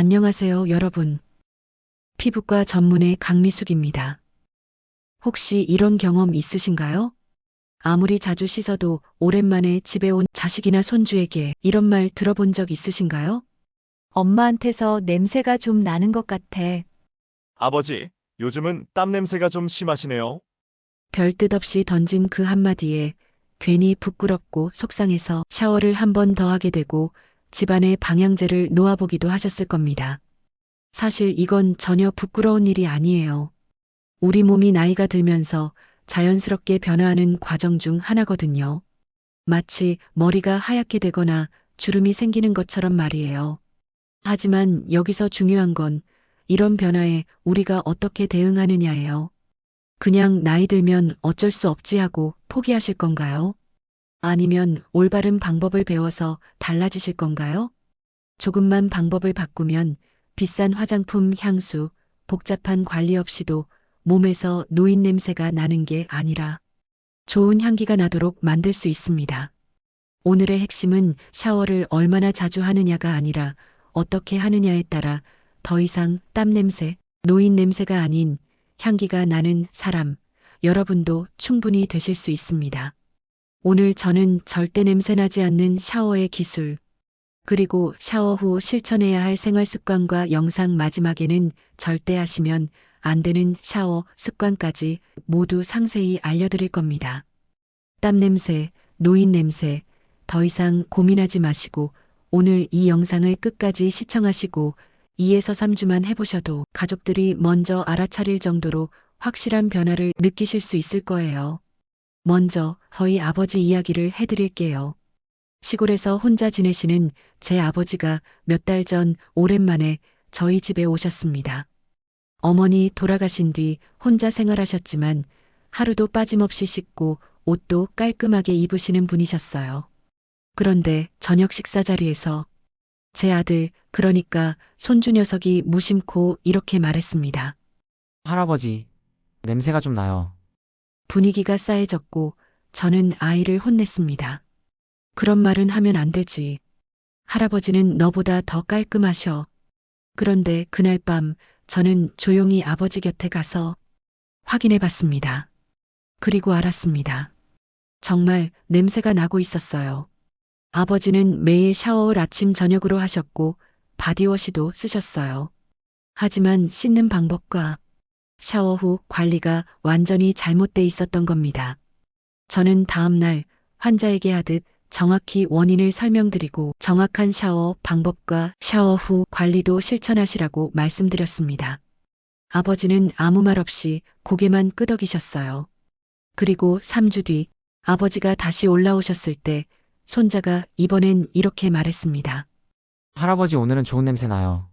안녕하세요, 여러분. 피부과 전문의 강미숙입니다. 혹시 이런 경험 있으신가요? 아무리 자주 씻어도 오랜만에 집에 온 자식이나 손주에게 이런 말 들어본 적 있으신가요? 엄마한테서 냄새가 좀 나는 것 같아. 아버지, 요즘은 땀 냄새가 좀 심하시네요. 별뜻 없이 던진 그 한마디에 괜히 부끄럽고 속상해서 샤워를 한 번 더 하게 되고 집안의 방향제를 놓아보기도 하셨을 겁니다. 사실 이건 전혀 부끄러운 일이 아니에요. 우리 몸이 나이가 들면서 자연스럽게 변화하는 과정 중 하나거든요. 마치 머리가 하얗게 되거나 주름이 생기는 것처럼 말이에요. 하지만 여기서 중요한 건 이런 변화에 우리가 어떻게 대응하느냐예요. 그냥 나이 들면 어쩔 수 없지 하고 포기하실 건가요? 아니면 올바른 방법을 배워서 달라지실 건가요? 조금만 방법을 바꾸면 비싼 화장품, 향수, 복잡한 관리 없이도 몸에서 노인 냄새가 나는 게 아니라 좋은 향기가 나도록 만들 수 있습니다. 오늘의 핵심은 샤워를 얼마나 자주 하느냐가 아니라 어떻게 하느냐에 따라 더 이상 땀 냄새, 노인 냄새가 아닌 향기가 나는 사람, 여러분도 충분히 되실 수 있습니다. 오늘 저는 절대 냄새 나지 않는 샤워의 기술, 그리고 샤워 후 실천해야 할 생활 습관과 영상 마지막에는 절대 하시면 안 되는 샤워 습관까지 모두 상세히 알려드릴 겁니다. 땀 냄새, 노인 냄새, 더 이상 고민하지 마시고 오늘 이 영상을 끝까지 시청하시고 2에서 3주만 해보셔도 가족들이 먼저 알아차릴 정도로 확실한 변화를 느끼실 수 있을 거예요. 먼저 저희 아버지 이야기를 해드릴게요. 시골에서 혼자 지내시는 제 아버지가 몇 달 전 오랜만에 저희 집에 오셨습니다. 어머니 돌아가신 뒤 혼자 생활하셨지만 하루도 빠짐없이 씻고 옷도 깔끔하게 입으시는 분이셨어요. 그런데 저녁 식사 자리에서 제 아들, 그러니까 손주 녀석이 무심코 이렇게 말했습니다. 할아버지, 냄새가 좀 나요. 분위기가 싸해졌고 저는 아이를 혼냈습니다. 그런 말은 하면 안 되지. 할아버지는 너보다 더 깔끔하셔. 그런데 그날 밤 저는 조용히 아버지 곁에 가서 확인해 봤습니다. 그리고 알았습니다. 정말 냄새가 나고 있었어요. 아버지는 매일 샤워를 아침 저녁으로 하셨고 바디워시도 쓰셨어요. 하지만 씻는 방법과 샤워 후 관리가 완전히 잘못돼 있었던 겁니다. 저는 다음 날 환자에게 하듯 정확히 원인을 설명드리고 정확한 샤워 방법과 샤워 후 관리도 실천하시라고 말씀드렸습니다. 아버지는 아무 말 없이 고개만 끄덕이셨어요. 그리고 3주 뒤 아버지가 다시 올라오셨을 때 손자가 이번엔 이렇게 말했습니다. 할아버지 오늘은 좋은 냄새 나요.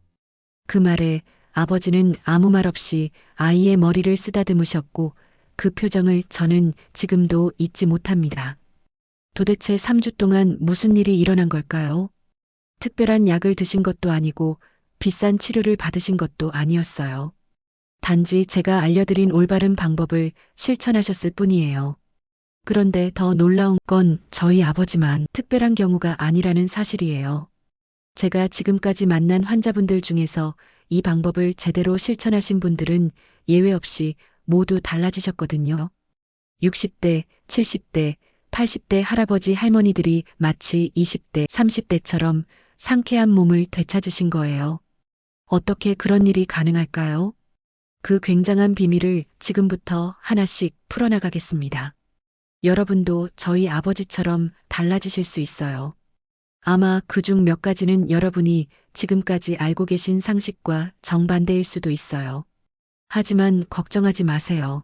그 말에 아버지는 아무 말 없이 아이의 머리를 쓰다듬으셨고 그 표정을 저는 지금도 잊지 못합니다. 도대체 3주 동안 무슨 일이 일어난 걸까요? 특별한 약을 드신 것도 아니고 비싼 치료를 받으신 것도 아니었어요. 단지 제가 알려드린 올바른 방법을 실천하셨을 뿐이에요. 그런데 더 놀라운 건 저희 아버지만 특별한 경우가 아니라는 사실이에요. 제가 지금까지 만난 환자분들 중에서 이 방법을 제대로 실천하신 분들은 예외 없이 모두 달라지셨거든요. 60대, 70대, 80대 할아버지 할머니들이 마치 20대, 30대처럼 상쾌한 몸을 되찾으신 거예요. 어떻게 그런 일이 가능할까요? 그 굉장한 비밀을 지금부터 하나씩 풀어나가겠습니다. 여러분도 저희 아버지처럼 달라지실 수 있어요. 아마 그중 몇 가지는 여러분이 지금까지 알고 계신 상식과 정반대일 수도 있어요. 하지만 걱정하지 마세요.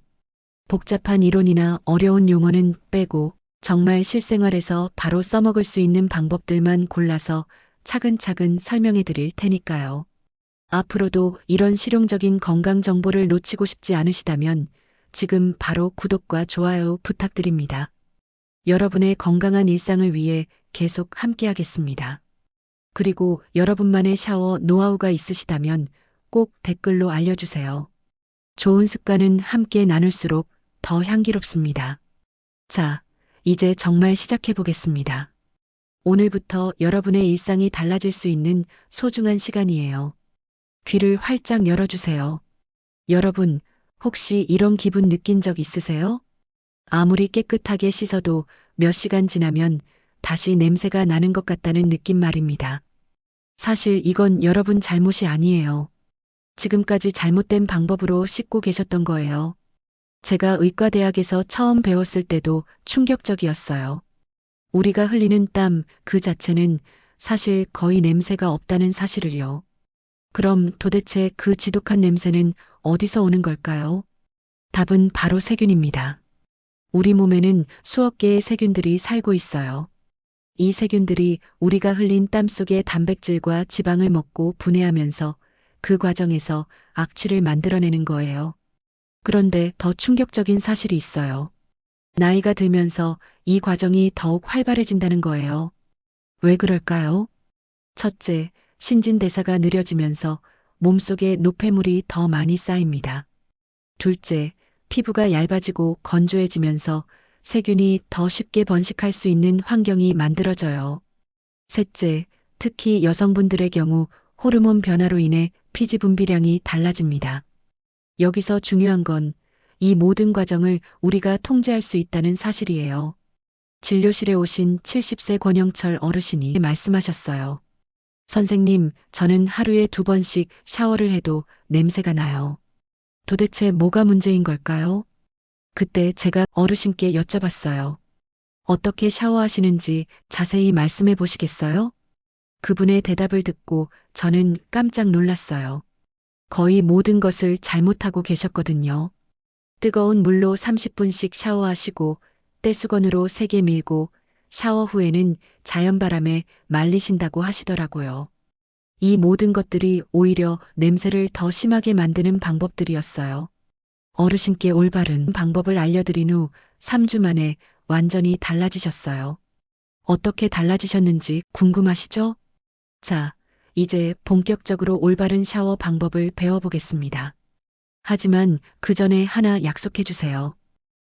복잡한 이론이나 어려운 용어는 빼고 정말 실생활에서 바로 써먹을 수 있는 방법들만 골라서 차근차근 설명해 드릴 테니까요. 앞으로도 이런 실용적인 건강 정보를 놓치고 싶지 않으시다면 지금 바로 구독과 좋아요 부탁드립니다. 여러분의 건강한 일상을 위해 계속 함께하겠습니다. 그리고 여러분만의 샤워 노하우가 있으시다면 꼭 댓글로 알려주세요. 좋은 습관은 함께 나눌수록 더 향기롭습니다. 자, 이제 정말 시작해 보겠습니다. 오늘부터 여러분의 일상이 달라질 수 있는 소중한 시간이에요. 귀를 활짝 열어주세요. 여러분, 혹시 이런 기분 느낀 적 있으세요? 아무리 깨끗하게 씻어도 몇 시간 지나면 다시 냄새가 나는 것 같다는 느낌 말입니다. 사실 이건 여러분 잘못이 아니에요. 지금까지 잘못된 방법으로 씻고 계셨던 거예요. 제가 의과대학에서 처음 배웠을 때도 충격적이었어요. 우리가 흘리는 땀 그 자체는 사실 거의 냄새가 없다는 사실을요. 그럼 도대체 그 지독한 냄새는 어디서 오는 걸까요? 답은 바로 세균입니다. 우리 몸에는 수억 개의 세균들이 살고 있어요. 이 세균들이 우리가 흘린 땀 속의 단백질과 지방을 먹고 분해하면서 그 과정에서 악취를 만들어내는 거예요. 그런데 더 충격적인 사실이 있어요. 나이가 들면서 이 과정이 더욱 활발해진다는 거예요. 왜 그럴까요? 첫째, 신진대사가 느려지면서 몸속에 노폐물이 더 많이 쌓입니다. 둘째, 피부가 얇아지고 건조해지면서 세균이 더 쉽게 번식할 수 있는 환경이 만들어져요. 셋째, 특히 여성분들의 경우 호르몬 변화로 인해 피지 분비량이 달라집니다. 여기서 중요한 건 이 모든 과정을 우리가 통제할 수 있다는 사실이에요. 진료실에 오신 70세 권영철 어르신이 말씀하셨어요. 선생님, 저는 하루에 두 번씩 샤워를 해도 냄새가 나요. 도대체 뭐가 문제인 걸까요? 그때 제가 어르신께 여쭤봤어요. 어떻게 샤워하시는지 자세히 말씀해 보시겠어요? 그분의 대답을 듣고 저는 깜짝 놀랐어요. 거의 모든 것을 잘못하고 계셨거든요. 뜨거운 물로 30분씩 샤워하시고 떼수건으로 세게 밀고 샤워 후에는 자연바람에 말리신다고 하시더라고요. 이 모든 것들이 오히려 냄새를 더 심하게 만드는 방법들이었어요. 어르신께 올바른 방법을 알려드린 후 3주 만에 완전히 달라지셨어요. 어떻게 달라지셨는지 궁금하시죠? 자, 이제 본격적으로 올바른 샤워 방법을 배워보겠습니다. 하지만 그 전에 하나 약속해 주세요.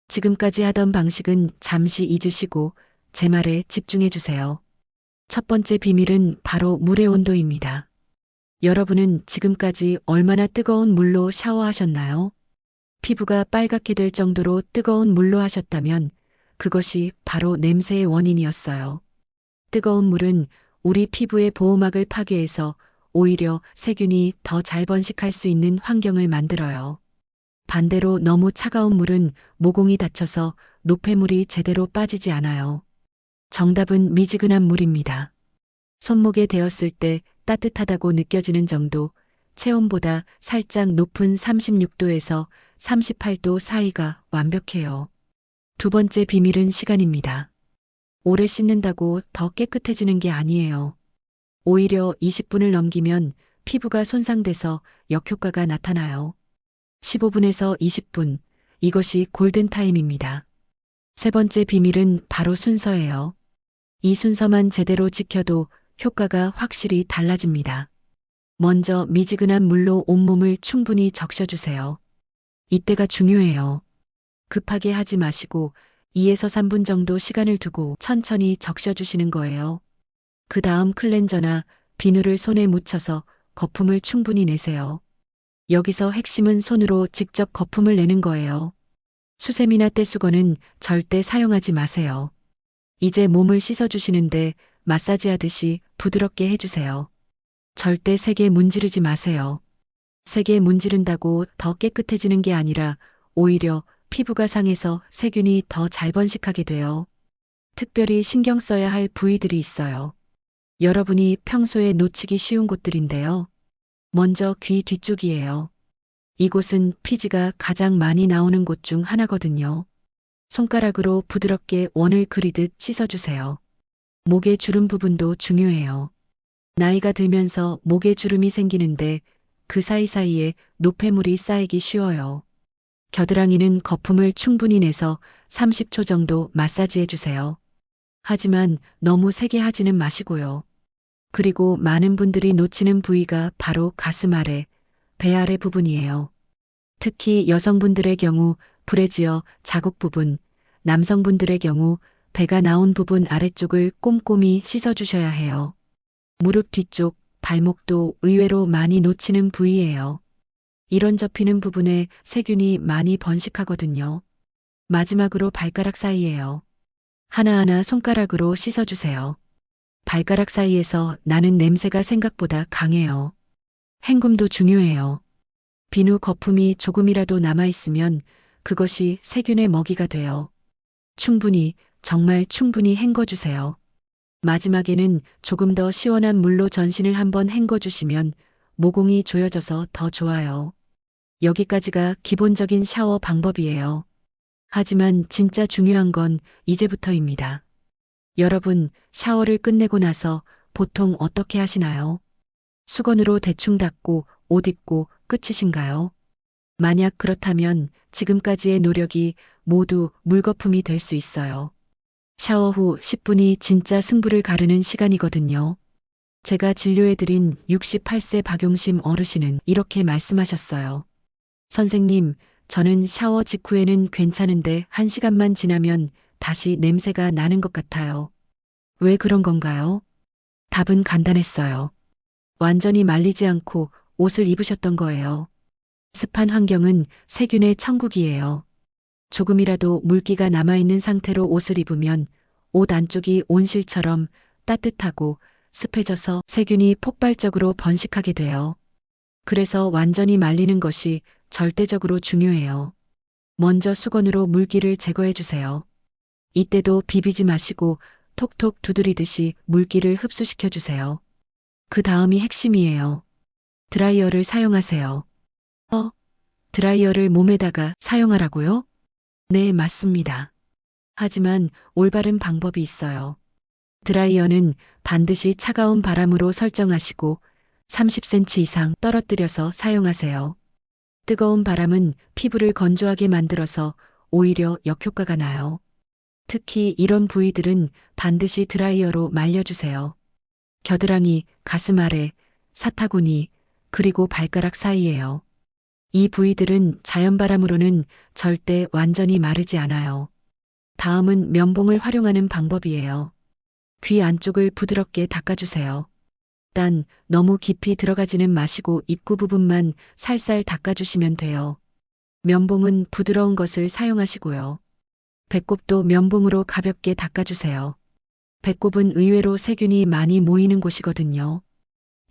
지금까지 하던 방식은 잠시 잊으시고 제 말에 집중해 주세요. 첫 번째 비밀은 바로 물의 온도입니다. 여러분은 지금까지 얼마나 뜨거운 물로 샤워하셨나요? 피부가 빨갛게 될 정도로 뜨거운 물로 하셨다면 그것이 바로 냄새의 원인이었어요. 뜨거운 물은 우리 피부의 보호막을 파괴해서 오히려 세균이 더 잘 번식할 수 있는 환경을 만들어요. 반대로 너무 차가운 물은 모공이 닫혀서 노폐물이 제대로 빠지지 않아요. 정답은 미지근한 물입니다. 손목에 대었을 때 따뜻하다고 느껴지는 정도, 체온보다 살짝 높은 36도에서 38도 사이가 완벽해요. 두 번째 비밀은 시간입니다. 오래 씻는다고 더 깨끗해지는 게 아니에요. 오히려 20분을 넘기면 피부가 손상돼서 역효과가 나타나요. 15분에서 20분, 이것이 골든타임입니다. 세 번째 비밀은 바로 순서예요. 이 순서만 제대로 지켜도 효과가 확실히 달라집니다. 먼저 미지근한 물로 온몸을 충분히 적셔주세요. 이때가 중요해요. 급하게 하지 마시고 2에서 3분 정도 시간을 두고 천천히 적셔주시는 거예요. 그 다음 클렌저나 비누를 손에 묻혀서 거품을 충분히 내세요. 여기서 핵심은 손으로 직접 거품을 내는 거예요. 수세미나 떼수건은 절대 사용하지 마세요. 이제 몸을 씻어주시는데 마사지 하듯이 부드럽게 해주세요. 절대 세게 문지르지 마세요. 세게 문지른다고 더 깨끗해지는 게 아니라 오히려 피부가 상해서 세균이 더 잘 번식하게 돼요. 특별히 신경 써야 할 부위들이 있어요. 여러분이 평소에 놓치기 쉬운 곳들인데요. 먼저 귀 뒤쪽이에요. 이곳은 피지가 가장 많이 나오는 곳 중 하나거든요. 손가락으로 부드럽게 원을 그리듯 씻어주세요. 목의 주름 부분도 중요해요. 나이가 들면서 목에 주름이 생기는데 그 사이사이에 노폐물이 쌓이기 쉬워요. 겨드랑이는 거품을 충분히 내서 30초 정도 마사지해 주세요. 하지만 너무 세게 하지는 마시고요. 그리고 많은 분들이 놓치는 부위가 바로 가슴 아래, 배 아래 부분이에요. 특히 여성분들의 경우 브래지어 자국 부분, 남성분들의 경우 배가 나온 부분 아래쪽을 꼼꼼히 씻어주셔야 해요. 무릎 뒤쪽, 발목도 의외로 많이 놓치는 부위예요. 이런 접히는 부분에 세균이 많이 번식하거든요. 마지막으로 발가락 사이에요. 하나하나 손가락으로 씻어주세요. 발가락 사이에서 나는 냄새가 생각보다 강해요. 헹굼도 중요해요. 비누 거품이 조금이라도 남아있으면 그것이 세균의 먹이가 돼요. 충분히, 정말 충분히 헹궈주세요. 마지막에는 조금 더 시원한 물로 전신을 한번 헹궈주시면 모공이 조여져서 더 좋아요. 여기까지가 기본적인 샤워 방법이에요. 하지만 진짜 중요한 건 이제부터입니다. 여러분, 샤워를 끝내고 나서 보통 어떻게 하시나요? 수건으로 대충 닦고 옷 입고 끝이신가요? 만약 그렇다면 지금까지의 노력이 모두 물거품이 될 수 있어요. 샤워 후 10분이 진짜 승부를 가르는 시간이거든요. 제가 진료해드린 68세 박용심 어르신은 이렇게 말씀하셨어요. 선생님, 저는 샤워 직후에는 괜찮은데 한 시간만 지나면 다시 냄새가 나는 것 같아요. 왜 그런 건가요? 답은 간단했어요. 완전히 말리지 않고 옷을 입으셨던 거예요. 습한 환경은 세균의 천국이에요. 조금이라도 물기가 남아있는 상태로 옷을 입으면 옷 안쪽이 온실처럼 따뜻하고 습해져서 세균이 폭발적으로 번식하게 돼요. 그래서 완전히 말리는 것이 절대적으로 중요해요. 먼저 수건으로 물기를 제거해 주세요. 이때도 비비지 마시고 톡톡 두드리듯이 물기를 흡수시켜 주세요. 그 다음이 핵심이에요. 드라이어를 사용하세요. 어? 드라이어를 몸에다가 사용하라고요? 네, 맞습니다. 하지만 올바른 방법이 있어요. 드라이어는 반드시 차가운 바람으로 설정하시고 30cm 이상 떨어뜨려서 사용하세요. 뜨거운 바람은 피부를 건조하게 만들어서 오히려 역효과가 나요. 특히 이런 부위들은 반드시 드라이어로 말려주세요. 겨드랑이, 가슴 아래, 사타구니, 그리고 발가락 사이에요. 이 부위들은 자연바람으로는 절대 완전히 마르지 않아요. 다음은 면봉을 활용하는 방법이에요. 귀 안쪽을 부드럽게 닦아주세요. 단 너무 깊이 들어가지는 마시고 입구 부분만 살살 닦아주시면 돼요. 면봉은 부드러운 것을 사용하시고요. 배꼽도 면봉으로 가볍게 닦아주세요. 배꼽은 의외로 세균이 많이 모이는 곳이거든요.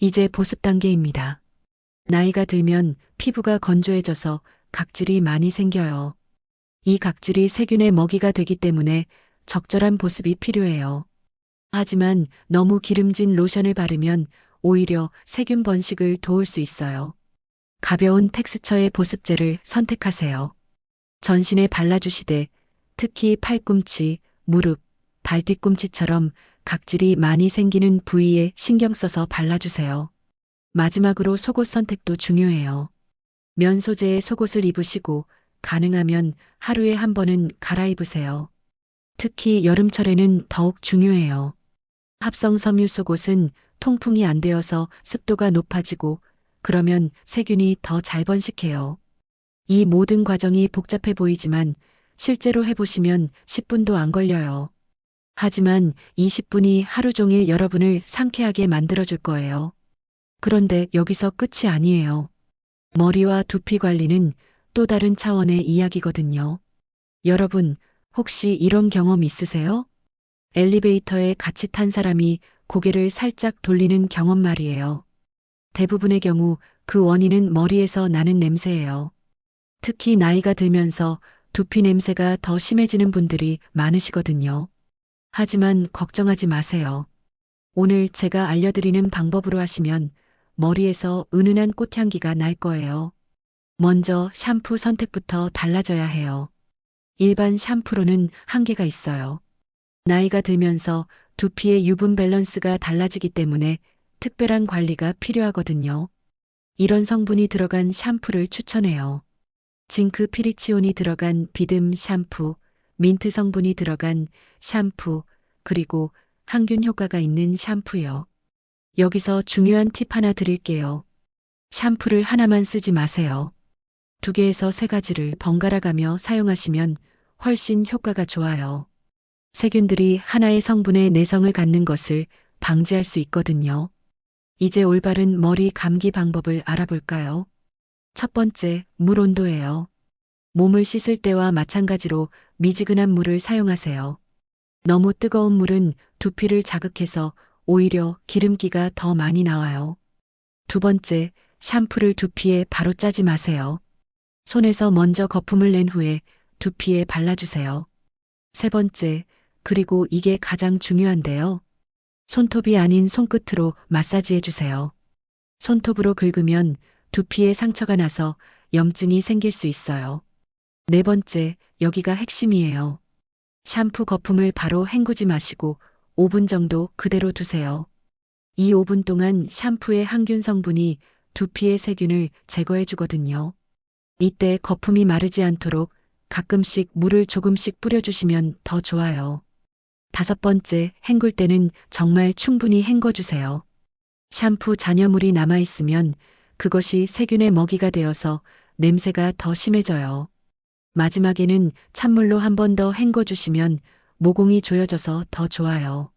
이제 보습 단계입니다. 나이가 들면 피부가 건조해져서 각질이 많이 생겨요. 이 각질이 세균의 먹이가 되기 때문에 적절한 보습이 필요해요. 하지만 너무 기름진 로션을 바르면 오히려 세균 번식을 도울 수 있어요. 가벼운 텍스처의 보습제를 선택하세요. 전신에 발라주시되 특히 팔꿈치, 무릎, 발 뒤꿈치처럼 각질이 많이 생기는 부위에 신경 써서 발라주세요. 마지막으로 속옷 선택도 중요해요. 면 소재의 속옷을 입으시고 가능하면 하루에 한 번은 갈아입으세요. 특히 여름철에는 더욱 중요해요. 합성 섬유 속옷은 통풍이 안 되어서 습도가 높아지고 그러면 세균이 더 잘 번식해요. 이 모든 과정이 복잡해 보이지만 실제로 해보시면 10분도 안 걸려요. 하지만 20분이 하루 종일 여러분을 상쾌하게 만들어줄 거예요. 그런데 여기서 끝이 아니에요. 머리와 두피 관리는 또 다른 차원의 이야기거든요. 여러분, 혹시 이런 경험 있으세요? 엘리베이터에 같이 탄 사람이 고개를 살짝 돌리는 경험 말이에요. 대부분의 경우 그 원인은 머리에서 나는 냄새예요. 특히 나이가 들면서 두피 냄새가 더 심해지는 분들이 많으시거든요. 하지만 걱정하지 마세요. 오늘 제가 알려드리는 방법으로 하시면 머리에서 은은한 꽃향기가 날 거예요. 먼저 샴푸 선택부터 달라져야 해요. 일반 샴푸로는 한계가 있어요. 나이가 들면서 두피의 유분 밸런스가 달라지기 때문에 특별한 관리가 필요하거든요. 이런 성분이 들어간 샴푸를 추천해요. 징크 피리치온이 들어간 비듬 샴푸, 민트 성분이 들어간 샴푸, 그리고 항균 효과가 있는 샴푸요. 여기서 중요한 팁 하나 드릴게요. 샴푸를 하나만 쓰지 마세요. 두 개에서 세 가지를 번갈아 가며 사용하시면 훨씬 효과가 좋아요. 세균들이 하나의 성분의 내성을 갖는 것을 방지할 수 있거든요. 이제 올바른 머리 감기 방법을 알아볼까요? 첫 번째, 물 온도예요. 몸을 씻을 때와 마찬가지로 미지근한 물을 사용하세요. 너무 뜨거운 물은 두피를 자극해서 오히려 기름기가 더 많이 나와요. 두 번째, 샴푸를 두피에 바로 짜지 마세요. 손에서 먼저 거품을 낸 후에 두피에 발라주세요. 세 번째, 그리고 이게 가장 중요한데요. 손톱이 아닌 손끝으로 마사지해 주세요. 손톱으로 긁으면 두피에 상처가 나서 염증이 생길 수 있어요. 네 번째, 여기가 핵심이에요. 샴푸 거품을 바로 헹구지 마시고 5분 정도 그대로 두세요. 이 5분 동안 샴푸의 항균 성분이 두피의 세균을 제거해 주거든요. 이때 거품이 마르지 않도록 가끔씩 물을 조금씩 뿌려주시면 더 좋아요. 다섯 번째, 헹굴 때는 정말 충분히 헹궈주세요. 샴푸 잔여물이 남아있으면 그것이 세균의 먹이가 되어서 냄새가 더 심해져요. 마지막에는 찬물로 한 번 더 헹궈주시면 모공이 조여져서 더 좋아요.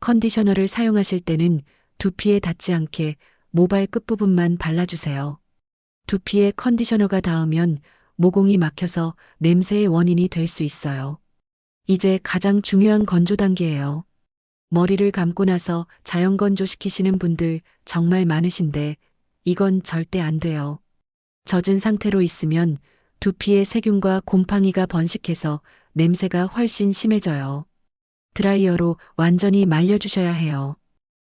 컨디셔너를 사용하실 때는 두피에 닿지 않게 모발 끝부분만 발라주세요. 두피에 컨디셔너가 닿으면 모공이 막혀서 냄새의 원인이 될 수 있어요. 이제 가장 중요한 건조 단계예요. 머리를 감고 나서 자연 건조시키시는 분들 정말 많으신데 이건 절대 안 돼요. 젖은 상태로 있으면 두피에 세균과 곰팡이가 번식해서 냄새가 훨씬 심해져요. 드라이어로 완전히 말려주셔야 해요.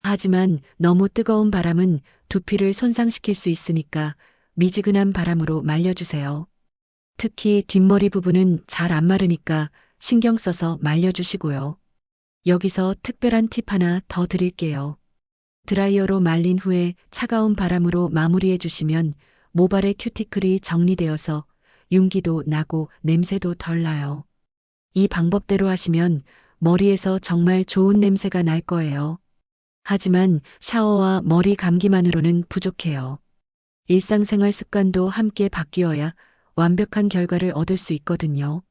하지만 너무 뜨거운 바람은 두피를 손상시킬 수 있으니까 미지근한 바람으로 말려주세요. 특히 뒷머리 부분은 잘 안 마르니까 신경 써서 말려주시고요. 여기서 특별한 팁 하나 더 드릴게요. 드라이어로 말린 후에 차가운 바람으로 마무리해 주시면 모발의 큐티클이 정리되어서 윤기도 나고 냄새도 덜 나요. 이 방법대로 하시면 머리에서 정말 좋은 냄새가 날 거예요. 하지만 샤워와 머리 감기만으로는 부족해요. 일상생활 습관도 함께 바뀌어야 완벽한 결과를 얻을 수 있거든요.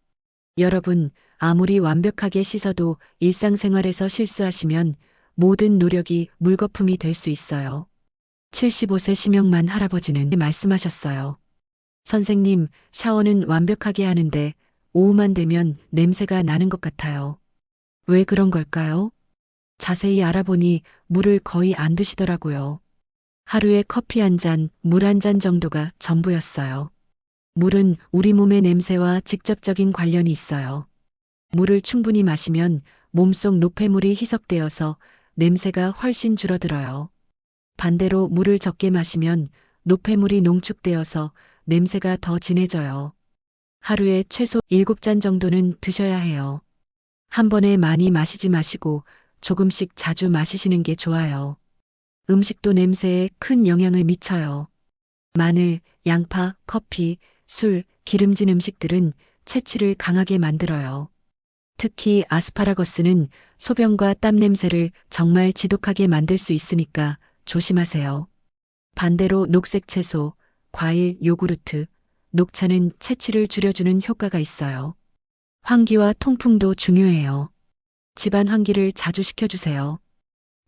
여러분, 아무리 완벽하게 씻어도 일상생활에서 실수하시면 모든 노력이 물거품이 될 수 있어요. 75세 심영만 할아버지는 말씀하셨어요. 선생님, 샤워는 완벽하게 하는데 오후만 되면 냄새가 나는 것 같아요. 왜 그런 걸까요? 자세히 알아보니 물을 거의 안 드시더라고요. 하루에 커피 한 잔, 물 한 잔 정도가 전부였어요. 물은 우리 몸의 냄새와 직접적인 관련이 있어요. 물을 충분히 마시면 몸속 노폐물이 희석되어서 냄새가 훨씬 줄어들어요. 반대로 물을 적게 마시면 노폐물이 농축되어서 냄새가 더 진해져요. 하루에 최소 7잔 정도는 드셔야 해요. 한 번에 많이 마시지 마시고 조금씩 자주 마시시는 게 좋아요. 음식도 냄새에 큰 영향을 미쳐요. 마늘, 양파, 커피, 술, 기름진 음식들은 체취를 강하게 만들어요. 특히 아스파라거스는 소변과 땀 냄새를 정말 지독하게 만들 수 있으니까 조심하세요. 반대로 녹색 채소, 과일, 요구르트, 녹차는 체취를 줄여주는 효과가 있어요. 환기와 통풍도 중요해요. 집안 환기를 자주 시켜주세요.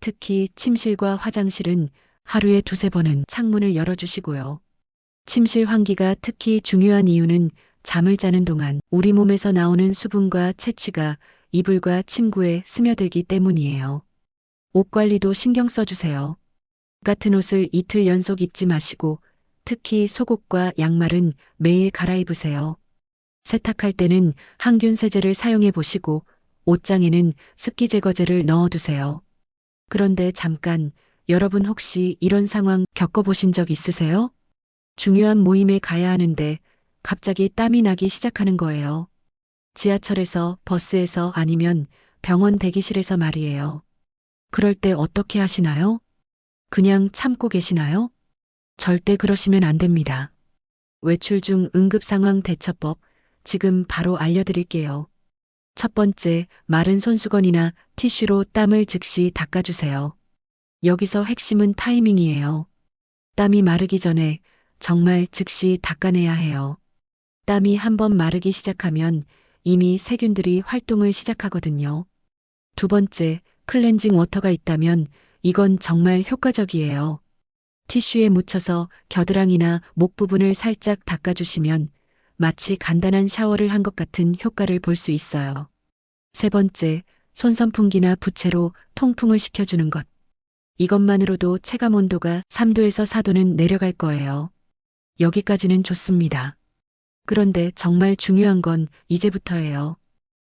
특히 침실과 화장실은 하루에 두세 번은 창문을 열어주시고요. 침실 환기가 특히 중요한 이유는 잠을 자는 동안 우리 몸에서 나오는 수분과 채취가 이불과 침구에 스며들기 때문이에요. 옷 관리도 신경 써주세요. 같은 옷을 이틀 연속 입지 마시고 특히 속옷과 양말은 매일 갈아입으세요. 세탁할 때는 항균 세제를 사용해 보시고 옷장에는 습기 제거제를 넣어 두세요. 그런데 잠깐 여러분 혹시 이런 상황 겪어보신 적 있으세요? 중요한 모임에 가야 하는데 갑자기 땀이 나기 시작하는 거예요. 지하철에서, 버스에서 아니면 병원 대기실에서 말이에요. 그럴 때 어떻게 하시나요? 그냥 참고 계시나요? 절대 그러시면 안 됩니다. 외출 중 응급 상황 대처법 지금 바로 알려드릴게요. 첫 번째, 마른 손수건이나 티슈로 땀을 즉시 닦아주세요. 여기서 핵심은 타이밍이에요. 땀이 마르기 전에 정말 즉시 닦아내야 해요. 땀이 한번 마르기 시작하면 이미 세균들이 활동을 시작하거든요. 두 번째, 클렌징 워터가 있다면 이건 정말 효과적이에요. 티슈에 묻혀서 겨드랑이나 목 부분을 살짝 닦아주시면 마치 간단한 샤워를 한 것 같은 효과를 볼 수 있어요. 세 번째, 손 선풍기나 부채로 통풍을 시켜주는 것. 이것만으로도 체감 온도가 3도에서 4도는 내려갈 거예요. 여기까지는 좋습니다. 그런데 정말 중요한 건 이제부터예요.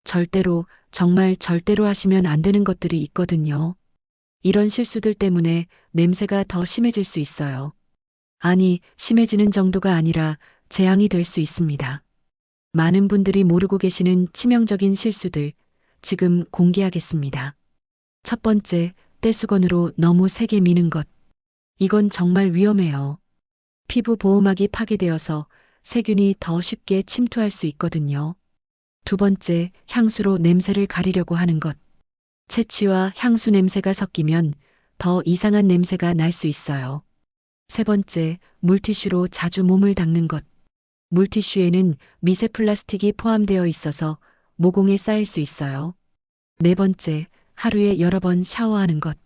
절대로, 정말 절대로 하시면 안 되는 것들이 있거든요. 이런 실수들 때문에 냄새가 더 심해질 수 있어요. 아니, 심해지는 정도가 아니라 재앙이 될 수 있습니다. 많은 분들이 모르고 계시는 치명적인 실수들, 지금 공개하겠습니다. 첫 번째, 떼수건으로 너무 세게 미는 것. 이건 정말 위험해요. 피부 보호막이 파괴되어서 세균이 더 쉽게 침투할 수 있거든요. 두 번째, 향수로 냄새를 가리려고 하는 것. 채취와 향수 냄새가 섞이면 더 이상한 냄새가 날 수 있어요. 세 번째, 물티슈로 자주 몸을 닦는 것. 물티슈에는 미세 플라스틱이 포함되어 있어서 모공에 쌓일 수 있어요. 네 번째, 하루에 여러 번 샤워하는 것.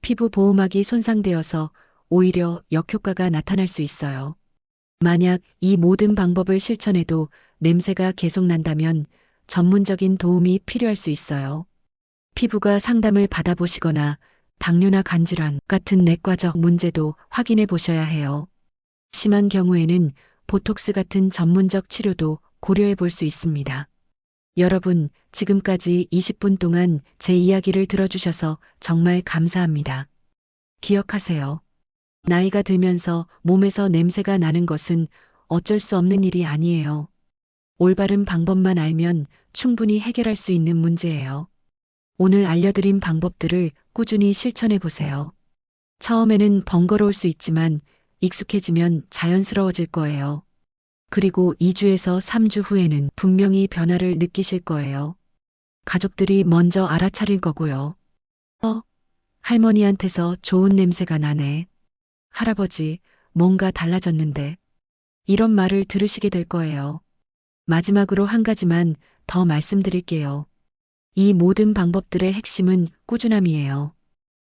피부 보호막이 손상되어서 오히려 역효과가 나타날 수 있어요. 만약 이 모든 방법을 실천해도 냄새가 계속 난다면 전문적인 도움이 필요할 수 있어요. 피부가 상담을 받아보시거나 당뇨나 간질환 같은 내과적 문제도 확인해 보셔야 해요. 심한 경우에는 보톡스 같은 전문적 치료도 고려해 볼 수 있습니다. 여러분, 지금까지 20분 동안 제 이야기를 들어주셔서 정말 감사합니다. 기억하세요. 나이가 들면서 몸에서 냄새가 나는 것은 어쩔 수 없는 일이 아니에요. 올바른 방법만 알면 충분히 해결할 수 있는 문제예요. 오늘 알려드린 방법들을 꾸준히 실천해 보세요. 처음에는 번거로울 수 있지만 익숙해지면 자연스러워질 거예요. 그리고 2주에서 3주 후에는 분명히 변화를 느끼실 거예요. 가족들이 먼저 알아차릴 거고요. 어, 할머니한테서 좋은 냄새가 나네. 할아버지, 뭔가 달라졌는데. 이런 말을 들으시게 될 거예요. 마지막으로 한 가지만 더 말씀드릴게요. 이 모든 방법들의 핵심은 꾸준함이에요.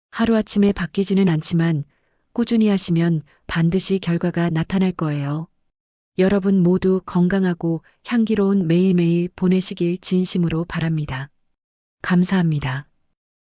하루아침에 바뀌지는 않지만 꾸준히 하시면 반드시 결과가 나타날 거예요. 여러분 모두 건강하고 향기로운 매일매일 보내시길 진심으로 바랍니다. 감사합니다.